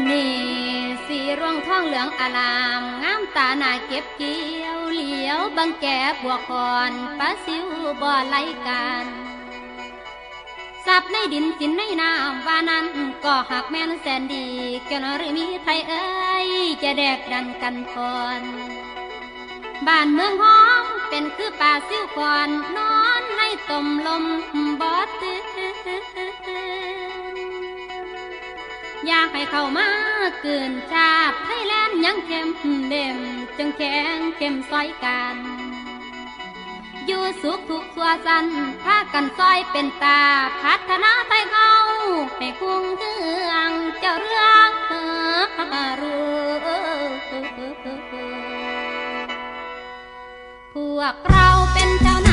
นนี้สีร่วงทองเหลืองอาลามงามตาหน้าเก็บเกี่ยวเหลียวบังแก่บัวคอนปลาซิวบ่อไหลกันสับในดินสินในน้ำว่านั้นก็หักแม่นแสนดีเกี่ยวหรือมีไทยเอ้ยจะแดกดันกันพรบ้านเมืองหอมเป็นคือป่าซิวคอนนอนในตมลมบอตื่ อยากให้เข้ามาเกินชาบไทยแลนด์ยังเข้มเด่มจึงแข็งเข้มซอยกัน อยู่สุขทุกสัวสันพากันซอยเป็นตาพัฒนาไทยเขาให้คุ้งเฮืองเจ้าเรื่องรู้พวกเราเป็นเจ้า